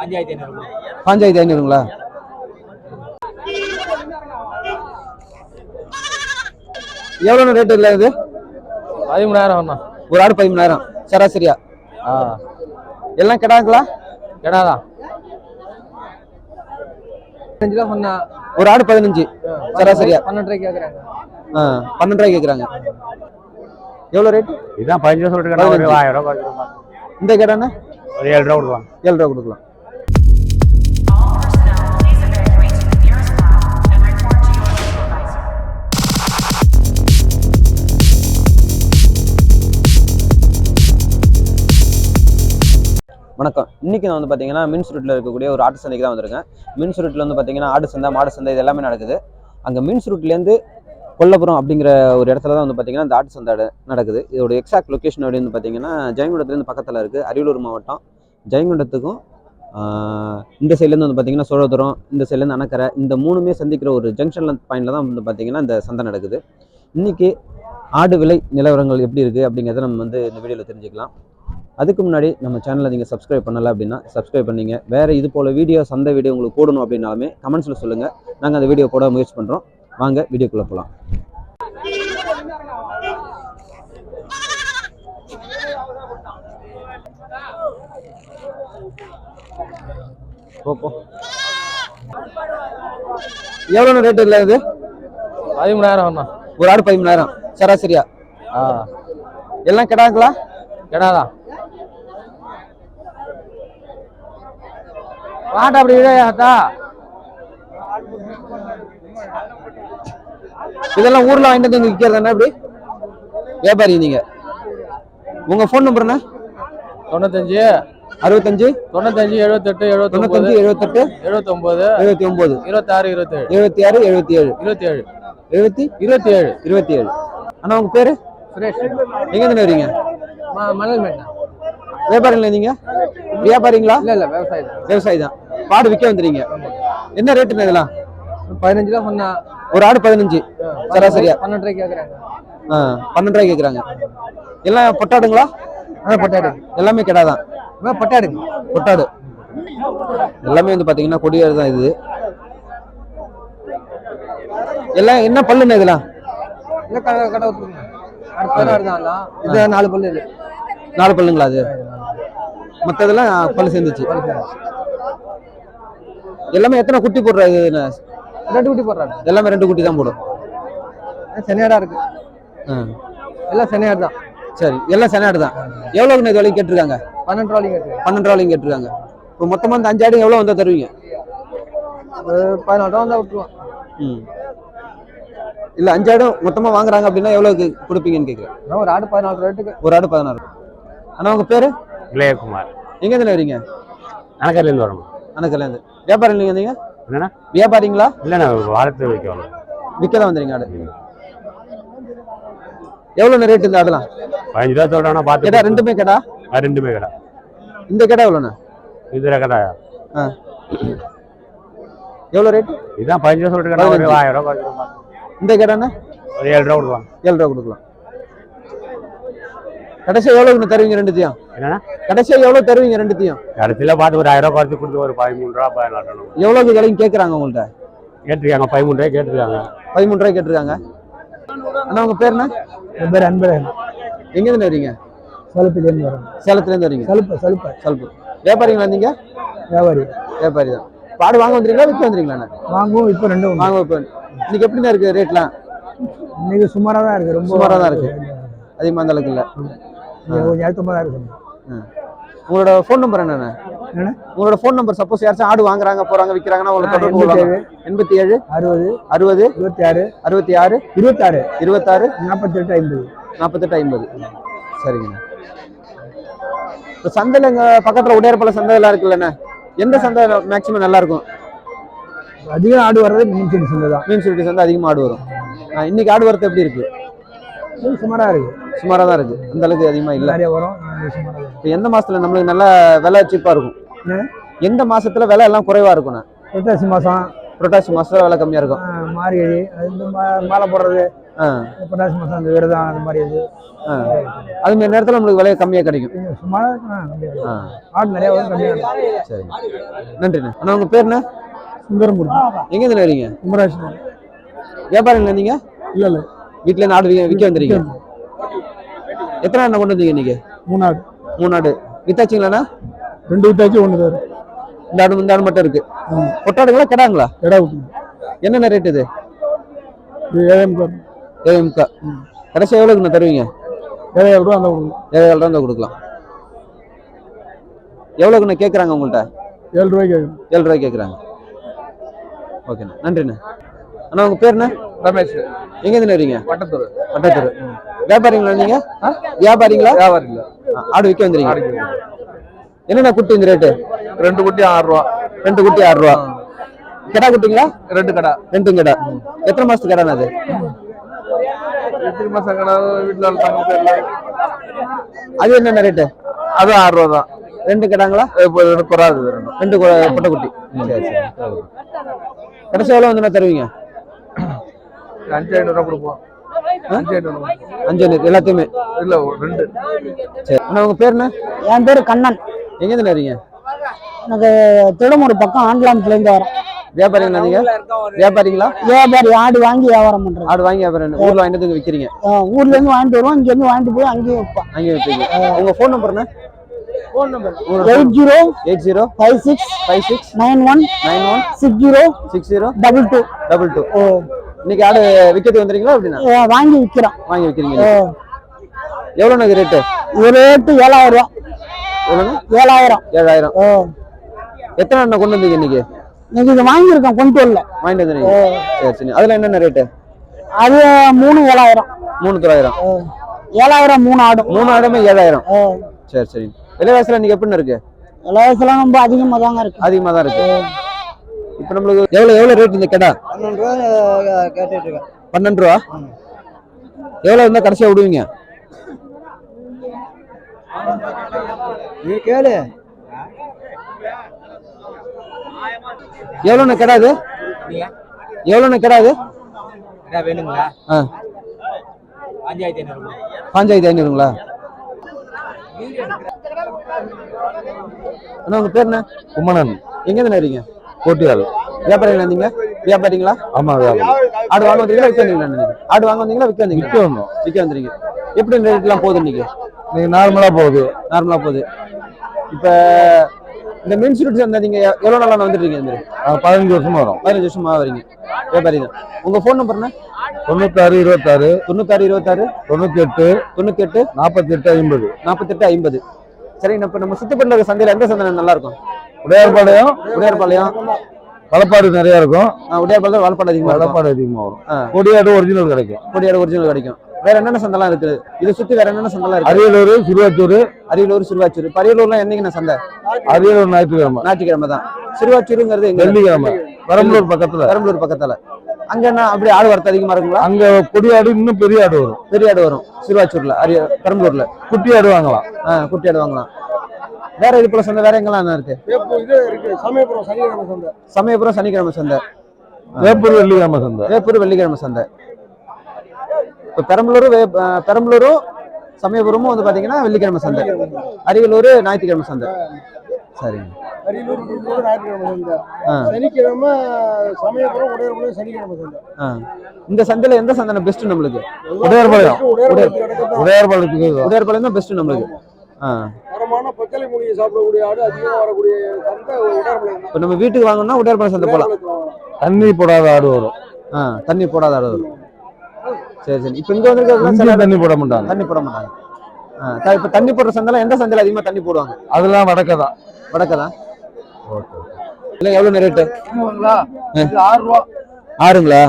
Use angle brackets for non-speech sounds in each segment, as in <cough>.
பாஞ்சாயிரத்தி ஐநூறுங்களா? எவ்வளோண்ணா ரேட்டு இல்லை இது? பதிமூணாயிரம் அண்ணா ஒரு ஆடு பதிமூணாயிரம். சராசரியா? ஆ. எல்லாம் கிடாங்களா? ரூபா சொன்னா. ஒரு ஆடு பதினஞ்சு. சராசரியா? பன்னெண்டு கேட்குறாங்க ஆ பன்னெண்டு கேட்குறாங்க எவ்வளோ ரேட்டு இதான் பதினஞ்சு. ரூபா சொல்லிட்டு. ஆயிரம். இந்த கடைண்ணா? ஒரு ஏழு ரூபா கொடுக்கலாம். ஏழு ரூபா கொடுக்கலாம். வணக்கம். இன்னைக்கு நான் வந்து பார்த்தீங்கன்னா மின்ஸ் ரூட்டில் இருக்கக்கூடிய ஒரு ஆட்டு சந்தைக்கு தான் வந்திருக்கேன். மின்ஸ் சுருட்டில் வந்து பார்த்தீங்கன்னா ஆடு சந்தை மாடு சந்தை இது எல்லாமே நடக்குது. அங்கே மின்ஸ் ரூட்லேருந்து கொல்லபுரம் அப்படிங்கிற ஒரு இடத்துல தான் வந்து பார்த்தீங்கன்னா இந்த ஆட்டு சந்தை நடக்குது. இதோட எக்ஸாக்ட் லொக்கேஷன் அப்படின்னு பார்த்தீங்கன்னா ஜெயங்கொண்டத்துலேருந்து பக்கத்தில் இருக்குது அரியலூர் மாவட்டம். ஜெயங்கொண்டத்துக்கும் இந்த சைட்லேருந்து வந்து பார்த்தீங்கன்னா சோழதுரம் இந்த சைட்லேருந்து அணக்கரை இந்த மூணுமே சந்திக்கிற ஒரு ஜங்ஷன் பாயிண்டில் தான் வந்து பார்த்தீங்கன்னா இந்த சந்தை நடக்குது. இன்னைக்கு ஆடு விலை நிலவரங்கள் எப்படி இருக்குது அப்படிங்கிறத நம்ம வந்து இந்த வீடியோவில் தெரிஞ்சுக்கலாம். அதுக்கு முன்னாடி நம்ம சேனலை நீங்கள் சப்ஸ்கிரைப் பண்ணல அப்படின்னா சப்ஸ்கிரைப் பண்ணீங்க. வேறு இது போல் வீடியோ சந்தை வீடியோ உங்களுக்கு போடணும் அப்படின்னாலுமே கமெண்ட்ஸில் சொல்லுங்கள் நாங்கள் அந்த வீடியோ போட முயற்சி பண்ணுறோம் வாங்க வீடியோக்குள்ளே போகலாம் போ போ. எவ்வளோ ரேட்டு இல்லை இது? பதிமூணாயிரம் ஒரு ஆடு பதிமூணாயிரம். சராசரியா? ஆ. எல்லாம் கிடாங்களா? கிடாதான் வாட்ட அப்படி விடையாத்தா இதெல்லாம் ஊர்ல வாங்கிட்டு வந்து விற்கிறதா எப்படி வியாபாரி நீங்க. உங்க ஃபோன் நம்பர் என்ன? தொண்ணூத்தஞ்சு. அறுபத்தஞ்சு. தொண்ணூத்தஞ்சு எழுபத்தெட்டு எழுபத்தொம்பது தொண்ணூத்தஞ்சு எழுபத்தெட்டு எழுபத்தொம்பது எழுபத்தி ஒன்பது இருபத்தாறு இருபத்தேழு. எழுபத்தி ஆறு எழுபத்தி ஏழு இருபத்தேழு. எழுபத்தி இருபத்தி ஏழு இருபத்தி ஏழு அண்ணா உங்க பேரு? சுரேஷ். எங்க இருந்து வரீங்க? ம- மணல் மேட்டா வியாபாரிங்களா நீங்க? வியாபாரிங்களா? இல்ல இல்ல விவசாயி தான். விவசாயி தான். பாடு விற்க வந்துறீங்க என்ன ரேட்டுண்ணா இதெல்லாம்? பதினஞ்சு ரூபா சொன்னா. ஒரு ஆடு பதினஞ்சு. சராசரியா? பன்னெண்டு ரூபாய் கேட்குறாங்க ஆ பன்னெண்டு ரூபாய் கேட்குறாங்க எல்லாம் பொட்டாடுங்களா? பொட்டாடு. எல்லாமே கிடாதான் பொட்டாடுங்க. பொட்டாடு. எல்லாமே வந்து பாத்தீங்கன்னா கொடியாடு தான் இது. எல்லாம் என்ன பல்லுண்ணா இதெல்லாம்? இல்ல கடை கடை நாலு பல்லு இது. நாலு பல்லுங்களா அது? மற்றதெல்லாம் பல்லு சேர்ந்துச்சு. எல்லாமே எத்தனை குட்டி போடுறாங்க? ரெண்டு குட்டி போடுறாங்க எல்லாமே ரெண்டு குட்டி தான் போடும். சென்னையாடா இருக்கு. ஆ, எல்லாம் சென்னையாடு தான். சரி எல்லாம் செனாடு தான். எவ்வளோக்குண்ணா இது வரைக்கும் கேட்டிருக்காங்க? பன்னெண்டு ரூபாய்க்கு இருக்கு பன்னெண்டு ரூபாய்க்கு கேட்டிருக்காங்க. இப்போ மொத்தமாக இந்த அஞ்சு ஆடு எவ்வளோ வந்தால் தருவீங்க? ஒரு பதினாலு ரூபா வந்தா விட்டுருவோம். ம். இல்லை அஞ்சு ஆடும் மொத்தமாக வாங்குறாங்க அப்படின்னா எவ்வளோக்கு கொடுப்பீங்கன்னு கேட்குறேன் ஒரு ஆடு பதினாலு ரேட்டுக்கு. ஒரு ஆடு பதினாறு. அண்ணா உங்கள் பேர்? இளையகுமார் எங்கே தானே வரீங்க அணக்கரையிலேருந்து வரணும் அணக்கலேருந்து வியாபாரம் இல்லைங்க வந்தீங்க என்னண்ணா? வியாபாரிங்களா? இல்லைண்ணா வாரத்தை வைக்க வரணும் விற்க தான் வந்துறீங்க ஆடு. எவ்வளோண்ணா ரேட் இந்த ஆடுலாம்? பதினஞ்சு ரூபா சொல்கிறேன்னா பார்த்து கேட்டா ரெண்டுமே கேட்டா ஆ, ரெண்டுமே கடை. இந்த கேட்டா எவ்வளோண்ணா? இது கடாயா ஆ. எவ்வளோ ரேட் இதான் பதினஞ்சு. ரூபா பதினஞ்சு. ஆயிரம் குறைச்சிருப்பா. இந்த கேட்டாண்ணா ஒரு ஏழு ரூபா கொடுக்கலாம். ஏழு ரூபா கொடுக்கலாம். கடைசியாக எவ்வளோக்குண்ணா தருவீங்க ரெண்டுத்தையும் என்னண்ணா? கடைசியாக எவ்வளோ தருவீங்க ரெண்டுத்தையும் கடைசியில் பார்த்து ஒரு ஆயிரம் ரூபாய் குறைச்சி கொடுத்து ஒரு பதிமூணு ரூபா எவ்வளோக்கு விலையும் கேட்குறாங்க உங்கள்கிட்ட கேட்டிருக்காங்க பதிமூணு ரூபாய் கேட்டிருக்காங்க. பதிமூணு ரூபாய் கேட்டிருக்காங்க. அண்ணா உங்கள் பேர் என்ன? என் பேர் அன்பழகன். எங்கேருந்து வரீங்க? சலுப்பிலேருந்து வரோம் சேலத்துலேருந்து வரீங்க. சலுப்பு சலுப்பு. சல்பு வியாபாரிங்களா நீங்கள் வியாபாரி. வியாபாரி தான். பாடு வாங்க வந்துறீங்களா விற்க வந்துறீங்களா வாங்குவோம் இப்போ ரெண்டும் உண்டு. வாங்க இப்போ. இன்னைக்கு எப்படிண்ணா இருக்கு ரேட்லாம் இன்னைக்கு சுமாராக தான் இருக்கு ரொம்ப சுமாரா தான் இருக்கு. அதிகமாக அந்த அளவுக்கு இல்லை. கொஞ்சம் அழுத்தமாக தான் இருக்கு உங்களோட ஃபோன் நம்பர் என்னண்ணா? உங்களோட ஃபோன் நம்பர் சப்போஸ் யாராச்சும் ஆடு வாங்குறாங்க போறாங்க விற்கிறாங்கன்னா உங்களை தொடர்பு கொள்வாங்க. எண்பத்தி ஏழு அறுபது. அறுபது? இருபத்தி ஆறு அறுபத்தி ஆறு இருபத்தாறு. இருபத்தாறு? நாற்பத்தெட்டு ஐம்பது. நாற்பத்தெட்டு ஐம்பது. சரிங்க இப்போ சந்தையில் எங்கள் பக்கத்தில் உடையார்பல சந்தை எல்லாம் இருக்குல்லண்ணே. எந்த சந்தை மேக்ஸிமம் நல்லா இருக்கும் அதிகம் ஆடு வர்றது மீன் செடி சந்தை தான். மீன் சுருட்டி சந்தை அதிகமாக ஆடு வரும். இன்னைக்கு ஆடு வரத்து எப்படி இருக்கு? சுமாராக இருக்கு. சுமாராக தான் இருக்கு. அந்த அளவுக்கு அதிகமாக இல்லை. நிறைய வரும். இப்போ எந்த மாசத்துல நம்மளுக்கு நல்ல விலை சீப்பாக இருக்கும்? எந்த மாசத்துல விலை எல்லாம் குறைவா இருக்கும்ண்ணே புரட்டாசி மாதம் புரட்டாசி மாசத்துல விலை கம்மியா இருக்கும். மார்கழி அது மாலை போடுறது. புரட்டாசி மாதம் அந்த விரதம் அந்த மாதிரி இது. அது மாதிரி நேரத்தில் நம்மளுக்கு விலை கம்மியாக கிடைக்கும். சும்மா ஆடு நிறைய வரும் கம்மியாக சரி. நன்றிண்ணே அண்ணா உங்கள் பேர் என்ன? சுந்தரமூர்த்தி. எங்கேருந்து வரீங்க கும்பராசி வியாபாரிங்களா நீங்கள் இல்லை இல்லை. வீட்டில் ஆடு விற்க- வந்துறீங்க எத்தனை அண்ணன் கொண்டு வந்தீங்க இன்னைக்கு? மூணாடு. மூணு ஆடு வித்தாச்சிங்களாண்ணா? ரெண்டு வித்தாச்சு ஒன்று தரும் இந்த ஆடு இந்த ஆடு மட்டும் இருக்கு. கொட்டாடுங்களா கிடாங்களா? விட்டு என்னென்ன ரேட் இது? ஏழாயிரம் ரூபா ஏஎம்கா கடைசி எவ்வளோக்குண்ணா தருவீங்க? ஏழாயிரம் ரூபா அந்த கொடுக்கும் ஏழு ரூபா தான் கொடுக்கலாம். எவ்வளோக்குண்ணா கேட்குறாங்க உங்கள்கிட்ட ஏழு ரூபாய்க்கு கேட்கும் ஏழு ரூபாய் கேட்குறாங்க ஓகேண்ணா. நன்றிண்ணா. அண்ணா உங்கள் பேர் என்ன? ரமேஷ். எங்கேருந்து வரீங்க வட்டத்தூர். வட்டத்தூர். வியாபாரிங்களா நீங்க? வியாபாரிங்களா? வியாபாரம் இல்லை ஆடு விற்க வந்துறீங்க என்னென்ன குட்டி இந்த ரேட்டு? ரெண்டு குட்டி ஆறு ரூபா. ரெண்டு குட்டி ஆறு ரூபா. கிடா குட்டிங்களா? ரெண்டு கடை. ரெண்டு கிடா. எத்தனை மாசத்துக்கு கிடாண்ணா அது? எத்தனை மாசம் கடை? வீட்டில் அது என்னென்ன ரேட்டு? அது ஆறு ரூபா தான். ரெண்டு கிடாங்களா? குறாது ரெண்டும். ரெண்டு பொட்டை குட்டி. கடைசி எவ்வளோ வந்து தருவீங்க? அஞ்சு ஐநூறுரூவா கொடுப்போம். அஞ்சு ஐநூறு அஞ்சு அஞ்சு எல்லாத்தையுமே? இல்லை ரெண்டு. சரி. அண்ணா உங்க பேர் என்ன? என் பேர் கண்ணன். எங்கேருந்து வரீங்க? எனக்கு திருடமூர் பக்கம் ஆண்டலாம்லேருந்து வரேன் வியாபாரிங்களா நீங்க? வியாபாரிங்களா? வியாபாரி ஆடு வாங்கி வியாபாரம் பண்றேன் ஆடு வாங்கி வியாபாரம் ஊர்ல வாங்கிட்டு வந்து ஆ, ஊர்ல இருந்து வாங்கிட்டு வருவோம் இங்க இருந்து வாங்கிட்டு போய் அங்கேயும் விற்போம். அங்கே விற்பீங்க உங்க ஃபோன் நம்பர் என்ன? Eight zero eight zero five six five six nine one nine one six zero six zero double two. Double two. இன்னைக்கு ஆடு விற்கிறது வந்துறீங்களா அப்படின்னா வாங்கி விற்கிறோம் வாங்கி வைக்கிறீங்க. எவ்வளோண்ணா ரேட்டு? ரேட்டு ஏழாயிரம் ரூபா. எவ்வளோண்ணா? ஏழாயிரம். ஏழாயிரம். எத்தனை அண்ணன் கொண்டு வந்தீங்க இன்னைக்கு? இன்னைக்கு இது வாங்கியிருக்கோம் கொண்டு வரல. வாங்கிட்டு வந்துறீங்க சரி சரி. அதில் என்னென்ன ரேட்டு? அது மூணு ஏழாயிரம். மூணு தொள்ளாயிரம். ஏழாயிரம் மூணு ஆடும் மூணு ஆடுமே ஏழாயிரம். சரி சரி. விலைவாசியில் இன்னைக்கு எப்படின்னு இருக்கு? விலைவாசிலாம் ரொம்ப அதிகமாக தாங்க இருக்கு. அதிகமாக தான் இருக்கு இப்போ நம்மளுக்கு எவ்வளோ எவ்வளோ ரேட் இந்த கடை? பன்னெண்டு ரூபா? கேட்டுட்டு இருக்கேன் பன்னெண்டு ரூபா எவ்வளோ இருந்தால் கடைசியாக விடுவீங்க? நீ கேளு. எவ்வளோண்ணா கடை அது? எவ்வளோண்ணா கடை அது? வேணுங்களா? ஆ. அஞ்சாயிரத்தி ஐநூறு பாஞ்சாயிரத்தி ஐநூறுங்களா? அண்ணா உங்க பேர் என்ன? கும்மணன். எங்கேருந்து வரீங்க போட்டியால் வியாபாரிங்களா நீங்க வியாபாரிங்களா? ஆமா வியாபாரம் ஆடு வாங்க வந்தீங்களா? விற்க வந்தீங்களா? ஆடு வாங்க வந்தீங்களா? விற்க வந்தீங்களா? விற்க வந்தோம். விற்க வந்துறீங்க எப்படி இந்த ரேட்லாம் போகுது இன்னைக்கு? நீங்க நார்மலா போகுது. நார்மலா போகுது. இப்போ இந்த மீன் சுருட்டு சந்தை நீங்க எவ்வளவு நாளா வந்துட்டு? ஆ, பதினஞ்சு வருஷமா வரும். பதினஞ்சு வருஷமா வரீங்க வியாபாரி தான் உங்க ஃபோன் நம்பர் என்ன? தொண்ணூத்தாறு இருபத்தாறு. தொண்ணூத்தாறு இருபத்தாறு. தொண்ணூத்தி எட்டு தொண்ணூத்தி எட்டு நாற்பத்தி எட்டு ஐம்பது. நாற்பத்தெட்டு ஐம்பது. சரி இப்போ நம்ம சுத்தி பண்ண சந்தையில எந்த சந்தை நல்லா இருக்கும்? உடையார்பாளையம். உடையார்பாளையம். களப்பாடு நிறைய இருக்கும். உடையார்பாளையம் வாழைப்பாடு அதிகமா இருக்கும். களப்பாடு அதிகமா வரும். கொடியாடு ஒரிஜினல் கிடைக்கும். கொடியாடு ஒரிஜினல் கிடைக்கும். வேற என்னென்ன சந்தைலாம் இருக்குது? இதை சுத்தி வேற என்னென்ன சந்தைலாம் இருக்கு அரியலூர் சிறுவாச்சூர். அரியலூர் சிறுவாச்சூர். இப்ப அரியலூர்லாம் என்னைக்கு சந்தை? அரியலூர் ஞாயிற்றுக்கிழமை. ஞாயிற்றுக்கிழமை தான். சிறுவாச்சூருங்கிறது எங்க? வெள்ளிக்கிழமை. பெரம்பலூர் பக்கத்துல. பெரம்பலூர் பக்கத்துல. அங்க என்ன அப்படி ஆடு வரத்து அதிகமா இருக்குங்களா? அங்க கொடியாடு இன்னும் பெரிய ஆடு வரும். பெரிய ஆடு வரும். சிறுவாச்சூர்ல அரிய பெரம்பலூர்ல. குட்டி ஆடு வாங்கலாம். குட்டி ஆடு வாங்கலாம். வேற இது போல சந்தை வேற எங்கெல்லாம் இருக்கு? இது இருக்கு. சமயபுரம் சனிக்கிழமை சந்தை. சமயபுரம் சனிக்கிழமை சந்தை. வேப்பூர் வெள்ளிக்கிழமை சந்தை. வேப்பூர் வெள்ளிக்கிழமை சந்தை. இப்போ பெரம்பலூர் வே பெரம்பலூரும் சமயபுரமும் வந்து பாத்தீங்கன்னா வெள்ளிக்கிழமை சந்தை. அரியலூர் ஞாயிற்றுக்கிழமை சந்தை. சரிங்க. அரியலூர் திருப்பூர் ஞாயிற்றுக்கிழமை சந்தை. ஆ. சனிக்கிழமை சமயபுரம் சனிக்கிழமை சந்தை. இந்த சந்தையில எந்த சந்தை பெஸ்ட் நம்மளுக்கு? உடையார்பாளையம் உடையார்பாளையத்துக்கு உடையார்பாளையம் தான் பெஸ்ட் நம்மளுக்கு. ஆ. பச்சளை மூலிகை சாப்பிடக்கூடிய ஆடு அதிகமாக வரக்கூடிய சந்தை உடையபுரம் இப்போ நம்ம வீட்டுக்கு வாங்கணும்னா உடையார்பாளையம் சந்தை போகலாம் தண்ணி போடாத ஆடு வரும். ஆ தண்ணி போடாத அளவு வரும். சரி சரி. இப்போ இங்க வந்து தண்ணி போட மாட்டாங்க. தண்ணி போட மாட்டாங்க. ஆ இப்போ தண்ணி போடுற சந்தைலாம் எந்த சந்தையில அதிகமா தண்ணி போடுவாங்க? அதெல்லாம் வடக்கதான் வடக்கதான் இல்லை எவ்வளோ ரேட்டு இது ஆறு ரூபா. ஆறுங்களா?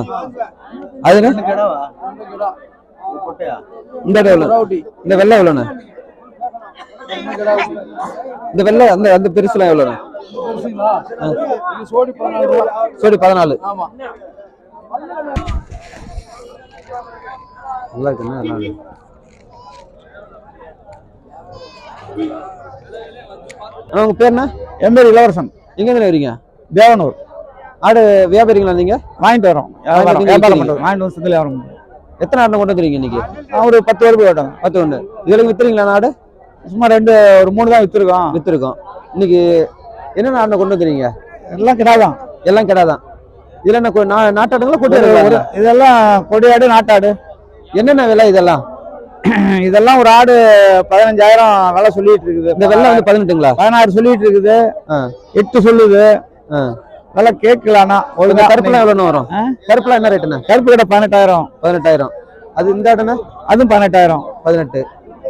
அதுங்க இந்த இந்த வெள்ளை எவ்வளோண்ணே இந்த வெள்ளை அந்த அந்த பெருசுலாம் எவ்வளோண்ணே இது சோடி பதினாலு. நல்லா இருக்குண்ணே நல்லா இருக்கு. உங்க பேர் என்ன என் பேர் இளவரசன். எங்கேருந்து வரீங்க? தேவனூர். ஆடு வியாபாரிங்களா நீங்க? வாங்கிட்டு வரோம். வியாபாரம், வாங்கிட்டு வந்து வியாபாரம் எத்தனை ஆடு கொண்டு வந்துருக்கீங்க இன்னைக்கு? ஒரு பத்து பேருக்கு போட்டோம் பத்து ஒன்று இதுல வித்துறீங்களா நாடு சும்மா ரெண்டு ஒரு மூணு தான் வித்துருக்கோம். வித்துருக்கோம். இன்னைக்கு என்னென்ன ஆடு கொண்டு வந்துறீங்க எல்லாம் கிடாதான். எல்லாம் கிடாதான். இதுல என்ன நாட்டாடுங்களா ஒரு இதெல்லாம் கொடியாடு நாட்டாடு. என்னென்ன விலை இதெல்லாம்? <clears throat> இதெல்லாம் ஒரு ஆடு பதினஞ்சாயிரம் விலை சொல்லிட்டு இருக்குது. இந்த வெள்ளை வந்து பதினெட்டுங்களா? பதினாறு சொல்லிட்டு இருக்குது. எட்டு சொல்லுது. விலை கேட்கலானா இந்த ஒழுங்கா கருப்புலாம் எவ்வளோன்னு வரும்? கருப்புலாம் என்ன ரேட்டுண்ணே கருப்பு கடை பதினெட்டாயிரம். பதினெட்டாயிரம். அது இந்த ஆடுண்ணே? அதுவும் பதினெட்டாயிரம். பதினெட்டு.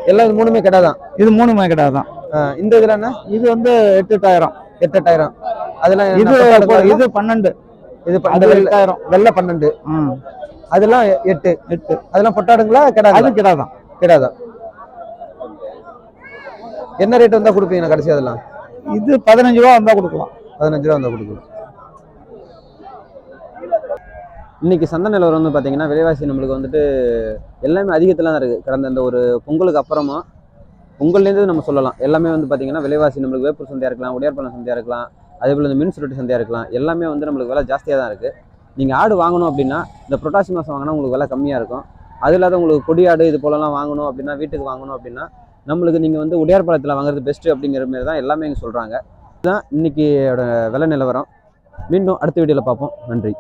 எல்லாம் இது மூணுமே கிடாதான். இது மூணு மே கடை தான் இந்த இதுல என்ன? இது வந்து எட்டு எட்டாயிரம். எட்டு எட்டாயிரம். அதெல்லாம் இது? இது பன்னெண்டு. இது எட்டாயிரம். வெள்ளை பன்னெண்டு. அதெல்லாம் எட்டு. எட்டு. அதெல்லாம் பொட்டாடுங்களா அது கிடாது கிடாதான். கிடாதான் என்ன ரேட் வந்தா கொடுப்பீங்க கடைசி அதெல்லாம்? இது பதினஞ்சு ரூபா வந்தா கொடுக்கலாம். பதினஞ்சு ரூபா வந்தா கொடுக்கலாம். இன்றைக்கி சந்தை நிலவரம் வந்து பார்த்தீங்கன்னா விலைவாசி நம்மளுக்கு வந்துட்டு எல்லாமே அதிகத்தில் தான் இருக்குது கடந்த இந்த ஒரு பொங்கலுக்கு அப்புறமா பொங்கல்லேருந்து நம்ம சொல்லலாம். எல்லாமே வந்து பார்த்தீங்கன்னா விலைவாசி நம்மளுக்கு வேப்பூர் சந்தையாக இருக்கலாம் உடையார்பள்ளம் சந்தையாக இருக்கலாம் அதே போல் இந்த மின் சுருட்டு சந்தையாக இருக்கலாம் எல்லாமே வந்து நம்மளுக்கு விலை ஜாஸ்தியாக தான் இருக்குது நீங்கள் ஆடு வாங்கணும் அப்படின்னா இந்த புரட்டாசி மாதம் வாங்கினா உங்களுக்கு விலை கம்மியாக இருக்கும். அது இல்லாத உங்களுக்கு கொடி ஆடு இது போலலாம் வாங்கணும் அப்படின்னா வீட்டுக்கு வாங்கணும் அப்படின்னா நம்மளுக்கு நீங்கள் வந்து உடையார்பாளையத்தில் வாங்குறது பெஸ்ட்டு அப்படிங்கிற மாதிரி தான் எல்லாமே இங்கே சொல்கிறாங்க இதுதான் இன்றைக்கியோட விலை நிலவரம். மீண்டும் அடுத்த வீடியோவில் பார்ப்போம். நன்றி.